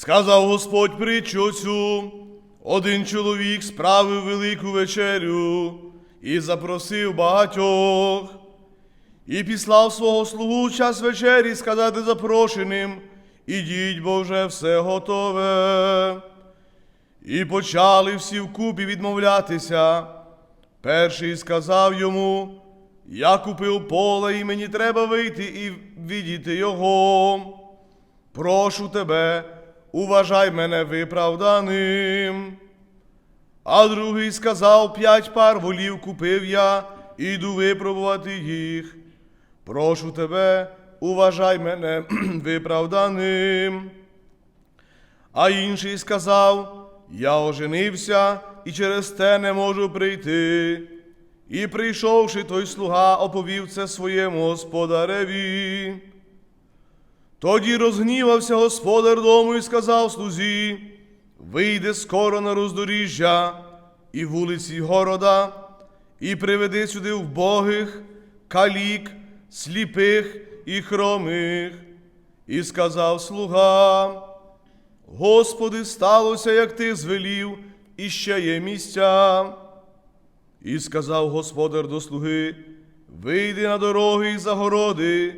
Сказав Господь притчу цю, один чоловік справив велику вечерю і запросив багатьох, і післав свого слугу час вечері сказати запрошеним, ідіть, бо вже все готове. І почали всі вкупі відмовлятися. Перший сказав йому, я купив поле, і мені треба вийти і відійти його. Прошу тебе, уважай мене виправданим. А другий сказав, п'ять пар волів купив я, іду випробувати їх. Прошу тебе, уважай мене виправданим. А інший сказав, я оженився і через те не можу прийти. І прийшовши той слуга, оповів це своєму господареві. Тоді розгнівався господар дому і сказав слузі, вийди скоро на роздоріжжя і вулиці города, і приведи сюди вбогих, калік, сліпих і хромих. І сказав слуга, Господи, сталося, як ти звелів, і ще є місця. І сказав господар до слуги, вийди на дороги і загороди,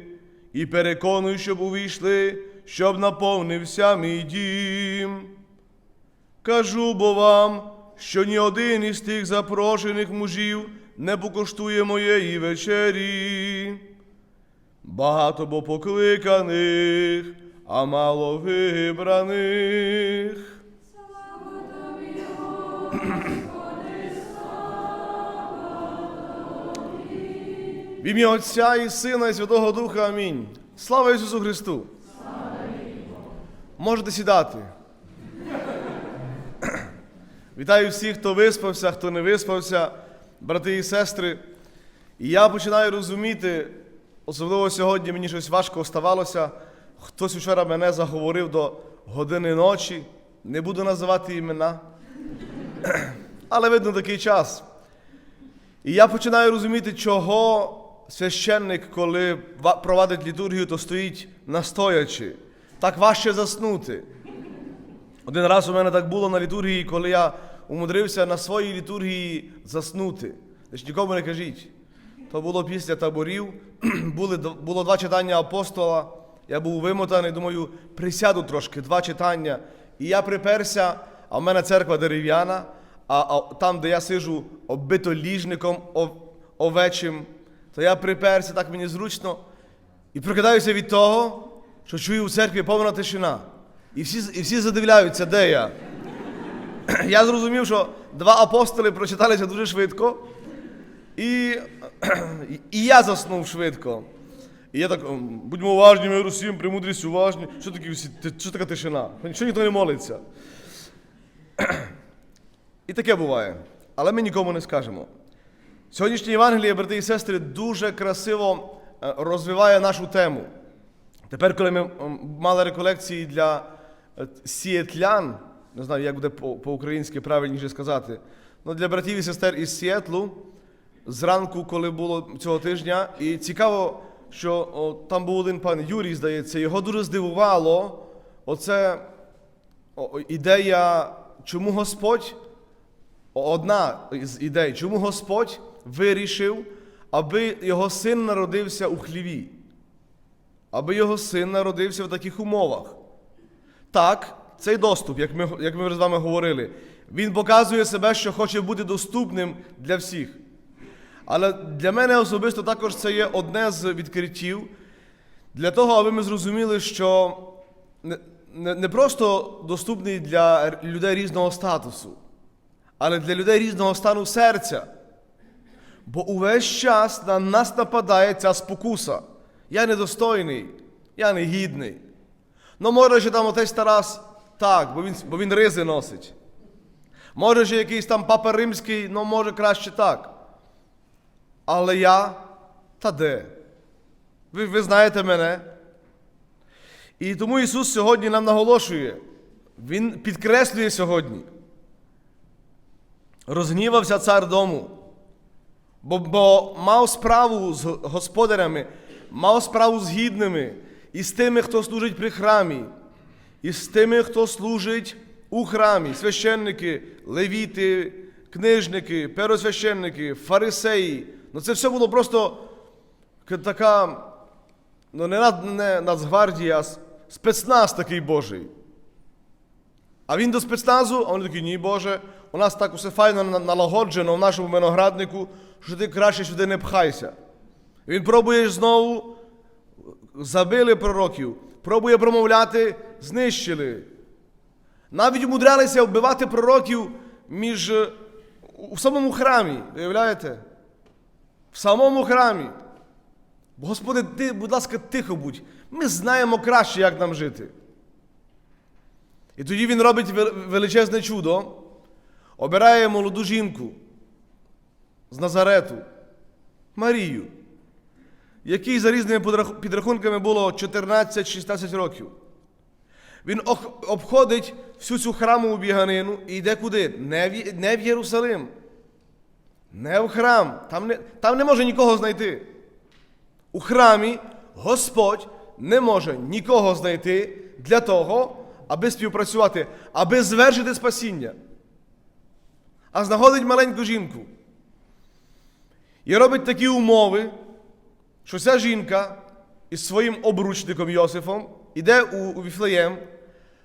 і переконуй, щоб увійшли, щоб наповнився мій дім. Кажу бо вам, що ні один із тих запрошених мужів не покоштує моєї вечері. Багато бо покликаних, а мало вибраних. В ім'я Отця і Сина, і Святого Духа Амінь. Слава Ісусу Христу! Можете сідати. Вітаю всіх, хто виспався, хто не виспався, брати і сестри. І я починаю розуміти, особливо сьогодні мені щось важко оставалося. Хтось вчора мене заговорив до години ночі, не буду називати імена. Але видно такий час. І я починаю розуміти, чого священник, коли ва- провадить літургію, то стоїть настоячи. Так важче заснути. Один раз у мене так було на літургії, коли я умудрився на своїй літургії заснути. Тож нікому не кажіть. То було після таборів, були, було два читання апостола. Я був вимотаний, думаю, присяду трошки, два читання. І я приперся, а в мене церква дерев'яна, а, а там, де я сижу, оббито ліжником ов- овечим, то я приперся, так мені зручно. І прокидаюся від того, що чую в церкві повна тишина. І всі, і всі задивляються, де я. Я зрозумів, що два апостоли прочиталися дуже швидко, і, і я заснув швидко. І я так, будьмо уважні, ми усім, премудрість уважні. Що таке всі? Що така тишина? Що ніхто не молиться? І таке буває. Але ми нікому не скажемо. Сьогоднішнє Євангеліє, брати і сестри, дуже красиво е, розвиває нашу тему. Тепер, коли ми мали реколекції для е, сієтлян, не знаю, як буде по- по-українськи правильніше сказати, ну для братів і сестер із Сіетлу, зранку, коли було цього тижня, і цікаво, що о, там був один пан Юрій, здається, його дуже здивувало оце о, ідея, чому Господь, одна із ідей, чому Господь вирішив, аби його син народився у хліві аби його син народився в таких умовах. Так, цей доступ, як ми, як ми з вами говорили, він показує себе, що хоче бути доступним для всіх. Але для мене особисто також це є одне з відкриттів для того, аби ми зрозуміли, що не, не, не просто доступний для людей різного статусу, але для людей різного стану серця. Бо увесь час на нас нападає ця спокуса. Я недостойний, я негідний. Ну, може, ще там отець Тарас так, бо він, бо він ризи носить. Може, ще якийсь там папа римський, ну може краще так. Але я та де? Ви, ви знаєте мене. І тому Ісус сьогодні нам наголошує, Він підкреслює сьогодні. Розгнівався цар дому. Бо, бо мав справу з господарями, мав справу з гідними і з тими, хто служить при храмі. і з тими, хто служить у храмі, священники, левіти, книжники, первосвященники, фарисеї. Ну це все було просто така, ну не, не Нацгвардія, а спецназ такий Божий. А він до спецназу, а вони такі, ні, Боже, у нас так усе файно налагоджено в нашому винограднику, що ти краще сюди не пхайся. Він пробує знову, забили пророків, пробує промовляти, знищили. Навіть умудрялися вбивати пророків між, е, у самому храмі, виявляєте? В самому храмі. Господи, ти, будь ласка, тихо будь. Ми знаємо краще, як нам жити. І тоді він робить величезне чудо, обирає молоду жінку з Назарету, Марію, якій за різними підрахунками було 14-16 років. Він обходить всю цю храмову біганину і йде куди? Не в, не в Єрусалим, не в храм. Там не, там не може нікого знайти. У храмі Господь не може нікого знайти для того, аби співпрацювати, аби звершити спасіння. А знаходить маленьку жінку. І робить такі умови, що ця жінка із своїм обручником Йосифом іде у, Віфлеєм,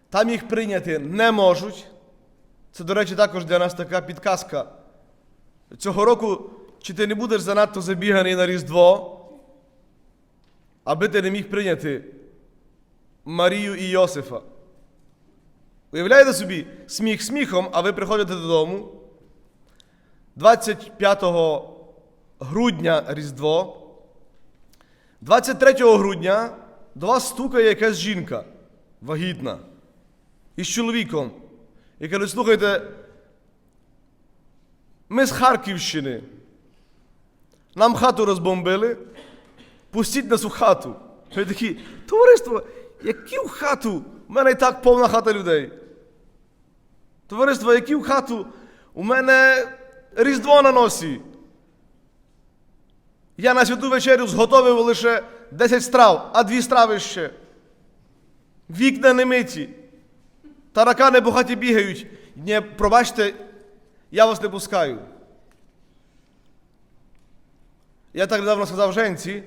там їх прийняти не можуть. Це, до речі, також для нас така підказка. Цього року, чи ти не будеш занадто забіганий на Різдво, аби ти не міг прийняти Марію і Йосифа. Уявляєте собі, сміх сміхом, а ви приходите додому. 25 грудня Різдво. 23 грудня до вас стукає якась жінка вагітна із чоловіком. І каже, слухайте, ми з Харківщини. Нам хату розбомбили, пустіть нас у хату. Ви такі, товариство, які в хату? У мене і так повна хата людей. Товариство, які в хату? У мене Різдво на носі. Я на святу вечерю зготовив лише 10 страв, а дві страви ще. Вікна не миті. Таракани по хаті бігають. Ні, пробачте, я вас не пускаю. Я так недавно сказав женці,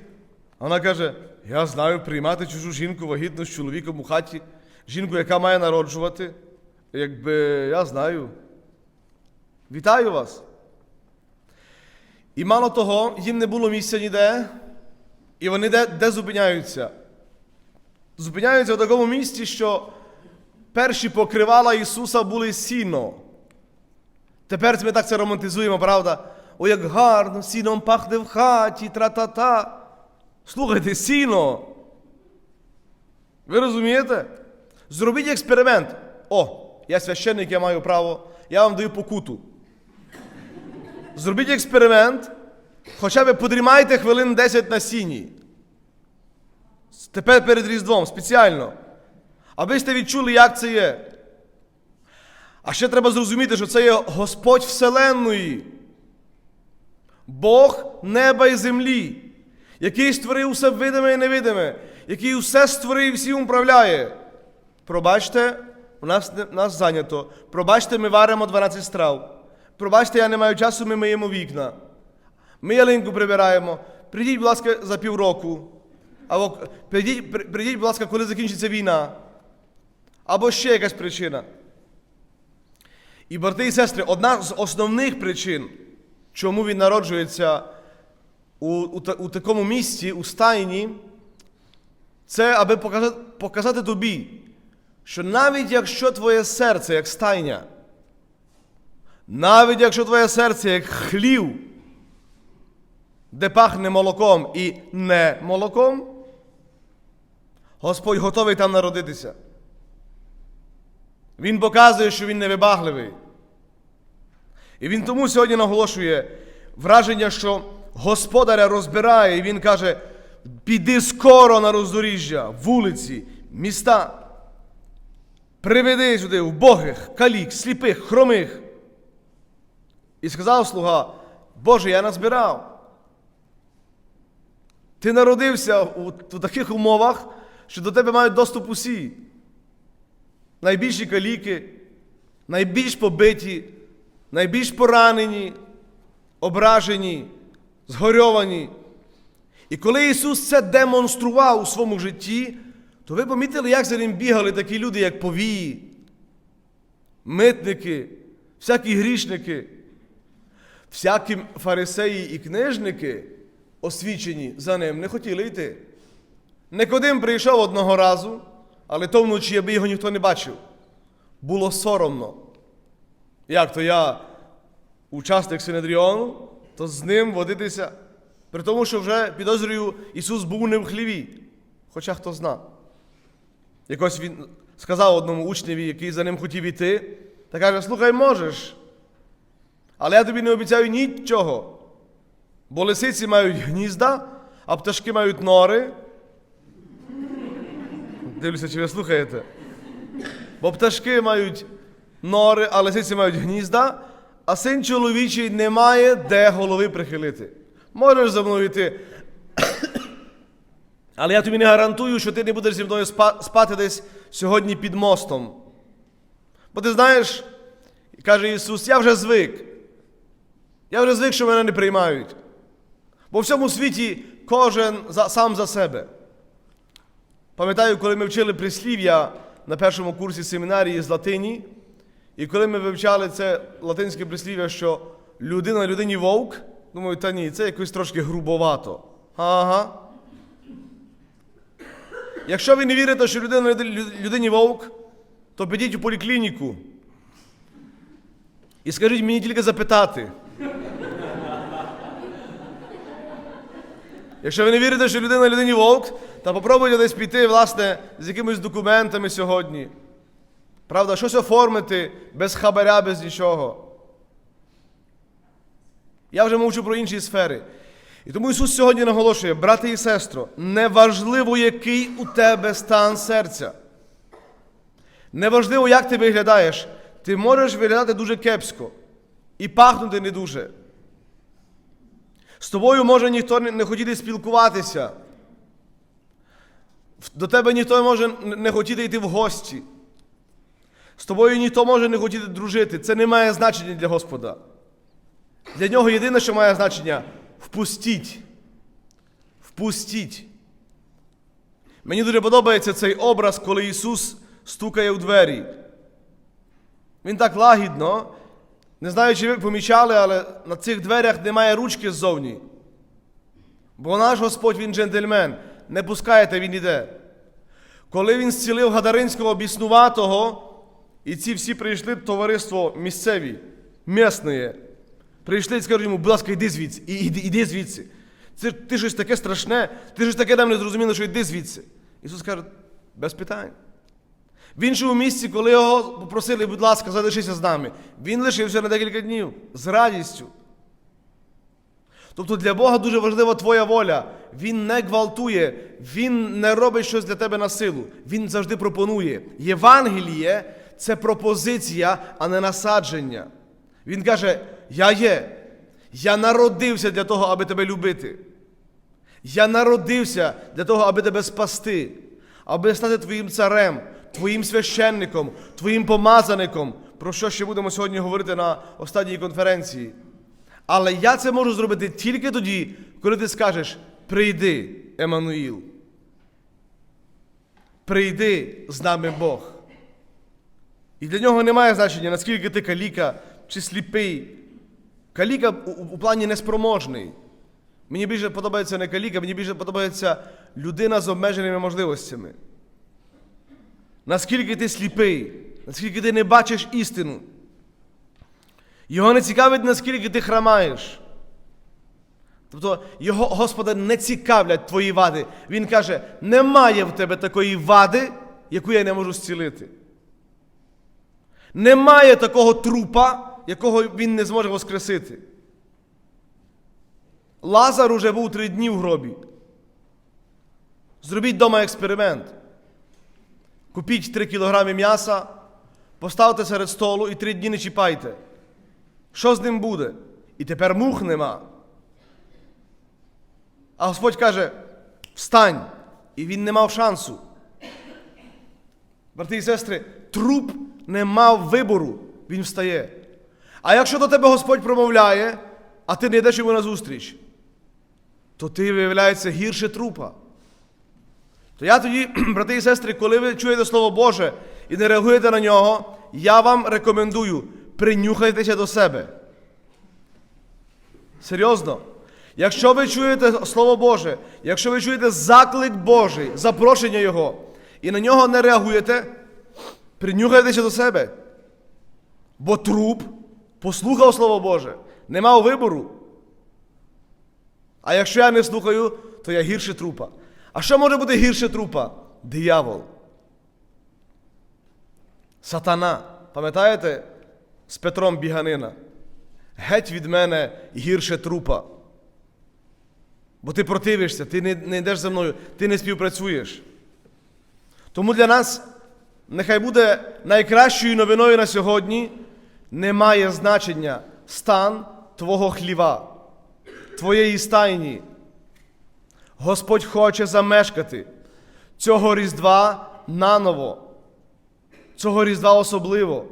а вона каже: я знаю приймати чужу жінку вагітну з чоловіком у хаті, жінку, яка має народжувати. Якби я знаю. Вітаю вас. І мало того, їм не було місця ніде, і вони де, де зупиняються? Зупиняються в такому місці, що перші покривала Ісуса були сіно. Тепер ми так це романтизуємо, правда? О, як гарно, сіном пахне в хаті, тра-та-та. Слухайте, сіно. Ви розумієте? Зробіть експеримент. О, я священник, я маю право, я вам даю покуту. Зробіть експеримент, хоча б подрімайте хвилин 10 на сіні. Тепер перед Різдвом спеціально. Аби сте відчули, як це є. А ще треба зрозуміти, що це є Господь Вселенної. Бог неба і землі, який створив все видиме і невидиме, який все створив і всім управляє. Пробачте, у нас, нас зайнято. Пробачте, ми варимо 12 страв. Пробачте, я не маю часу, ми миємо вікна. Ми ялинку прибираємо. Прийдіть, будь ласка, за півроку. Або прийдіть, при- прийдіть, будь ласка, коли закінчиться війна. Або ще якась причина. І, брати і сестри, одна з основних причин, чому він народжується у, у, у такому місці, у стайні, це аби показати, показати тобі, що навіть якщо твоє серце як стайня, навіть якщо твоє серце як хлів, де пахне молоком і не молоком, Господь готовий там народитися. Він показує, що він невибагливий. І він тому сьогодні наголошує враження, що господаря розбирає, і він каже: піди скоро на роздоріжжя, вулиці, міста. Приведи сюди вбогих, калік, сліпих, хромих. І сказав слуга, Боже, я назбирав. Ти народився у, у таких умовах, що до тебе мають доступ усі. найбільші каліки, найбільш побиті, найбільш поранені, ображені, згорьовані. І коли Ісус це демонстрував у своєму житті, то ви помітили, як за ним бігали такі люди, як повії, митники, всякі грішники, всякі фарисеї і книжники, освічені за ним, не хотіли йти. Никодим прийшов одного разу, але то вночі, аби його ніхто не бачив. Було соромно. Як то я учасник Синедріону, то з ним водитися. При тому, що вже підозрюю, Ісус був не в хліві. Хоча хто зна. Якось він сказав одному учневі, який за ним хотів іти, та каже: слухай, можеш. Але я тобі не обіцяю нічого. Бо лисиці мають гнізда, а пташки мають нори. Дивлюся, чи ви слухаєте. Бо пташки мають нори, а лисиці мають гнізда, а син чоловічий не має де голови прихилити. Можеш за мною йти. Але я тобі не гарантую, що ти не будеш зі мною спати десь сьогодні під мостом. Бо ти знаєш, каже Ісус, я вже звик. Я вже звик, що мене не приймають. Бо в всьому світі кожен за, сам за себе. Пам'ятаю, коли ми вчили прислів'я на першому курсі семінарії з латині, і коли ми вивчали це латинське прислів'я, що людина людині вовк, думаю, та ні, це якось трошки грубовато. Ага. Якщо ви не вірите, що людина людині вовк, то підіть у поліклініку. І скажіть мені тільки запитати. Якщо ви не вірите, що людина людині вовк, то попробуйте десь піти, власне, з якимись документами сьогодні. Правда, щось оформити без хабаря, без нічого. Я вже мовчу про інші сфери. І тому Ісус сьогодні наголошує, брати і сестро, неважливо, який у тебе стан серця. Неважливо, як ти виглядаєш, ти можеш виглядати дуже кепсько і пахнути не дуже. З тобою може ніхто не хотіти спілкуватися. До тебе ніхто може не хотіти йти в гості. З тобою ніхто може не хотіти дружити. Це не має значення для Господа. Для нього єдине, що має значення впустіть. Впустіть. Мені дуже подобається цей образ, коли Ісус стукає у двері. Він так лагідно, не знаю, чи ви помічали, але на цих дверях немає ручки ззовні. Бо наш Господь він джентльмен. Не пускаєте, він іде. Коли він зцілив Гадаринського біснуватого, і ці всі прийшли товариство місцеві, місне, прийшли і скажуть йому, будь ласка, йди звідси, і, іди, іди звідси. Це ти щось таке страшне, ти щось таке нам не зрозуміло, що йди звідси. Ісус каже, без питань. В іншому місці, коли його попросили, будь ласка, залишися з нами, він лишився на декілька днів з радістю. Тобто для Бога дуже важлива твоя воля. Він не гвалтує, Він не робить щось для тебе на силу. Він завжди пропонує. Євангеліє це пропозиція, а не насадження. Він каже: Я є. Я народився для того, аби тебе любити. Я народився для того, аби тебе спасти, аби стати твоїм царем, твоїм священником, твоїм помазаником, про що ще будемо сьогодні говорити на останній конференції. Але я це можу зробити тільки тоді, коли ти скажеш: прийди, Еммануїл. Прийди з нами Бог. І для нього немає значення, наскільки ти каліка чи сліпий. Каліка у, у- плані неспроможний. Мені більше подобається не каліка, мені більше подобається людина з обмеженими можливостями. Наскільки ти сліпий, наскільки ти не бачиш істину. Його не цікавить, наскільки ти храмаєш. Тобто його Господа не цікавлять твої вади. Він каже: немає в тебе такої вади, яку я не можу зцілити. Немає такого трупа, якого він не зможе воскресити. Лазар уже був три дні в гробі. Зробіть вдома експеримент. Купіть 3 кілограми м'яса, поставте серед столу і три дні не чіпайте. Що з ним буде? І тепер мух нема. А Господь каже: встань! І він не мав шансу. Брати і сестри, труп не мав вибору, він встає. А якщо до тебе Господь промовляє, а ти не йдеш йому назустріч, то ти виявляється гірше трупа. То я тоді, брати і сестри, коли ви чуєте Слово Боже і не реагуєте на нього, я вам рекомендую принюхайтеся до себе. Серйозно. Якщо ви чуєте Слово Боже, якщо ви чуєте заклик Божий, запрошення Його, і на нього не реагуєте, принюхайтеся до себе. Бо труп послухав Слово Боже, не мав вибору. А якщо я не слухаю, то я гірше трупа. А що може бути гірше трупа? Диявол. Сатана. Пам'ятаєте з Петром Біганина? Геть від мене гірше трупа. Бо ти противишся, ти не, не йдеш за мною, ти не співпрацюєш. Тому для нас нехай буде найкращою новиною на сьогодні не має значення стан твого хліва, твоєї стайні. Господь хоче замешкати цього Різдва наново, цього Різдва особливо.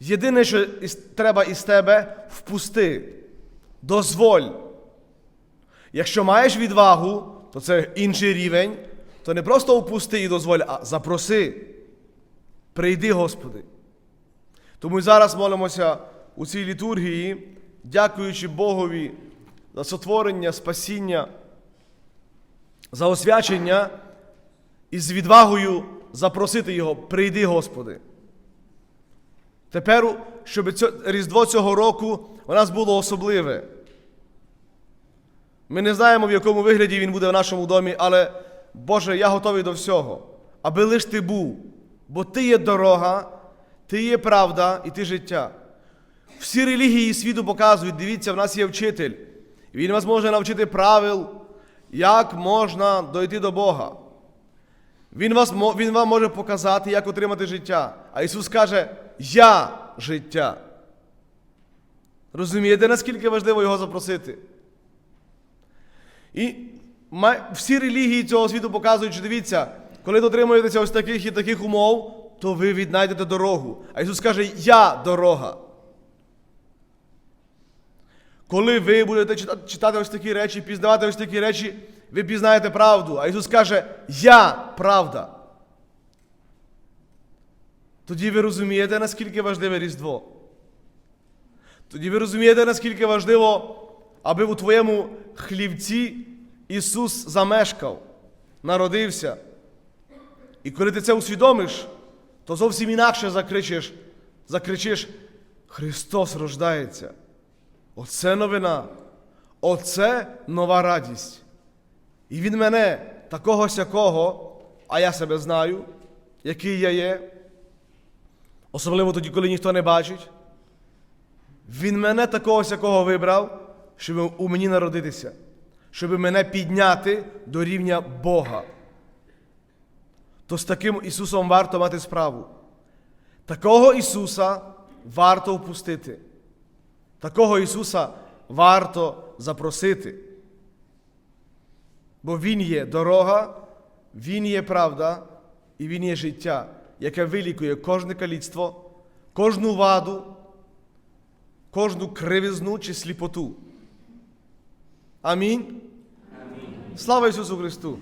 Єдине, що треба із тебе впусти, дозволь. Якщо маєш відвагу, то це інший рівень, то не просто впусти і дозволь, а запроси. Прийди, Господи. Тому і зараз молимося у цій літургії, дякуючи Богові за сотворення, спасіння, за освячення і з відвагою запросити Його, прийди, Господи. Тепер, щоб Різдво цього року у нас було особливе. Ми не знаємо, в якому вигляді він буде в нашому домі, але Боже, я готовий до всього, аби лиш ти був, бо ти є дорога, ти є правда і ти життя. Всі релігії світу показують, дивіться, в нас є вчитель. Він вас може навчити правил, як можна дойти до Бога. Він, вас, він вам може показати, як отримати життя. А Ісус каже, Я життя. Розумієте, наскільки важливо його запросити? І всі релігії цього світу показують, що дивіться, коли дотримуєтеся ось таких і таких умов, то ви віднайдете дорогу. А Ісус каже, Я дорога. Коли ви будете читати, ось такі речі, пізнавати ось такі речі, ви пізнаєте правду. А Ісус каже, Я правда. Тоді ви розумієте, наскільки важливе Різдво. Тоді ви розумієте, наскільки важливо, аби у твоєму хлівці Ісус замешкав, народився. І коли ти це усвідомиш, то зовсім інакше закричиш, закричиш Христос рождається. Оце новина. Оце нова радість. І Він мене такого сякого, а я себе знаю, який я є. Особливо тоді, коли ніхто не бачить. Він мене такого сякого вибрав, щоб у мені народитися, щоб мене підняти до рівня Бога. То з таким Ісусом варто мати справу. Такого Ісуса варто впустити. Такого Ісуса варто запросити. Бо Він є дорога, Він є правда і Він є життя, яке вилікує кожне каліцтво, кожну ваду, кожну кривизну чи сліпоту. Амінь. Слава Ісусу Христу!